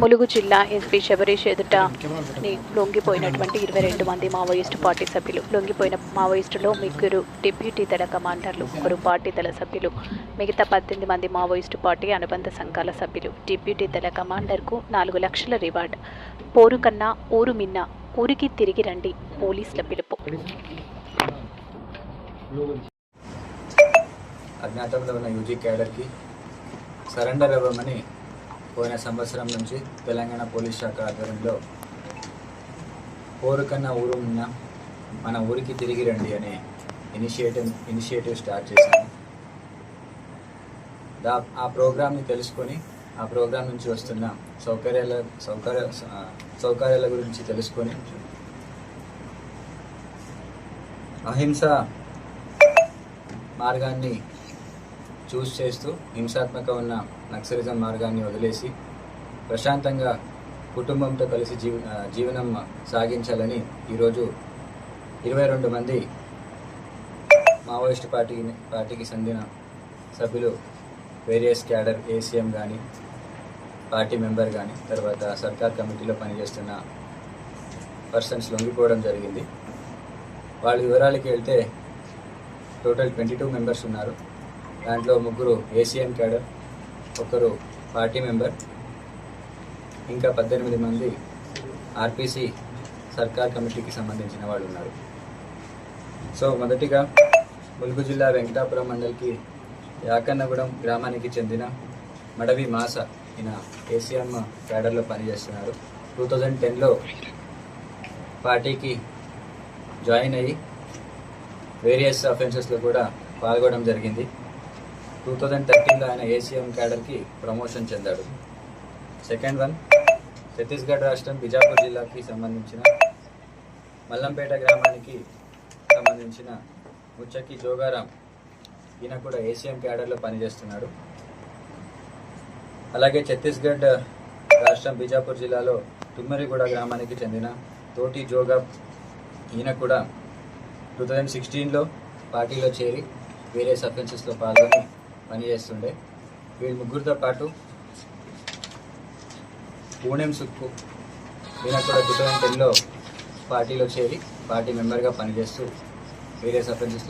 ములుగు జిల్లా ఎస్పీ శబరీష్ ఎదుట ని లొంగిపోయినటువంటి ఇరవై రెండు మంది మావోయిస్టు పార్టీ సభ్యులు. లొంగిపోయిన మావోయిస్టులో ముగ్గురు డిప్యూటీ దళ కమాండర్లు ఒకరు పార్టీ దళ సభ్యులు మిగతా పద్దెనిమిది మంది మావోయిస్టు పార్టీ అనుబంధ సంఘాల సభ్యులు. డిప్యూటీ దళ కమాండర్కు నాలుగు లక్షల రివార్డ్. పోరు కన్నా ఊరు మిన్న ఊరికి తిరిగి రండి పోలీసుల పిలుపు. అజ్ఞాతంలో ఉన్న యూజీ క్యాడర్కి సరెండర్ ఇవ్వమని పోయిన సంవత్సరం నుంచి తెలంగాణ పోలీస్ శాఖ ఆధ్వర్యంలో ఊరికన్నా ఊరు ఉన్న మన ఊరికి తిరిగి రండి అనే ఇనిషియేటివ్ ఇనిషియేటివ్ స్టార్ట్ చేశాను. దా ఆ ప్రోగ్రామ్ని తెలుసుకొని ఆ ప్రోగ్రాం నుంచి వస్తున్న సౌకర్యాల సౌకర్య సౌకర్యాల గురించి తెలుసుకొని అహింస మార్గాన్ని చూస్ చేస్తూ హింసాత్మక ఉన్న నక్సలిజం మార్గాన్ని వదిలేసి ప్రశాంతంగా కుటుంబంతో కలిసి జీవ జీవనం సాగించాలని ఈరోజు ఇరవై రెండు మంది మావోయిస్ట్ పార్టీ పార్టీకి చెందిన సభ్యులు వేరియస్ క్యాడర్ ఏసీఎం కానీ పార్టీ మెంబర్ కానీ తర్వాత సర్కార్ కమిటీలో పనిచేస్తున్న పర్సన్స్ లొంగిపోవడం జరిగింది. వాళ్ళ వివరాలకి వెళ్తే టోటల్ ట్వంటీ టూ మెంబర్స్ ఉన్నారు. దాంట్లో ముగ్గురు ఏసీఎం క్యాడర్ ఒకరు పార్టీ మెంబర్ ఇంకా పద్దెనిమిది మంది ఆర్పిసి సర్కార్ కమిటీకి సంబంధించిన వాళ్ళు ఉన్నారు. సో మొదటిగా ములుగు జిల్లా వెంకటాపురం మండలికి యాకన్నగూడెం గ్రామానికి చెందిన మడవి మాస ఈయన ఏసీఎం క్యాడర్లో పనిచేస్తున్నారు. టూ థౌజండ్ టెన్లో పార్టీకి జాయిన్ అయ్యి వేరియస్ అఫెన్సెస్లో కూడా పాల్గొనడం జరిగింది. టూ థౌజండ్ థర్టీన్లో ఆయన ఏసీఎం క్యాడర్కి ప్రమోషన్ చెందాడు. సెకండ్ వన్ ఛత్తీస్గఢ్ రాష్ట్రం బిజాపూర్ జిల్లాకి సంబంధించిన మల్లంపేట గ్రామానికి సంబంధించిన ముచ్చకి జోగారాం. ఈయన కూడా ఏసీఎం క్యాడర్లో పనిచేస్తున్నాడు. అలాగే ఛత్తీస్గఢ్ రాష్ట్రం బీజాపూర్ జిల్లాలో తుమ్మరిగూడ గ్రామానికి చెందిన తోటి జోగా ఈయన కూడా టూ థౌజండ్ సిక్స్టీన్లో పార్టీలో చేరి వేరే సర్పంచెస్లో పాల్గొని పనిచేస్తుండే వీళ్ళ ముగ్గురితో పాటు పూణెం సుక్కు ఈయన కూడా టూ థౌజండ్ టెన్లో పార్టీలో చేరి పార్టీ మెంబర్గా పనిచేస్తూ వేరే అఫెన్సెస్లో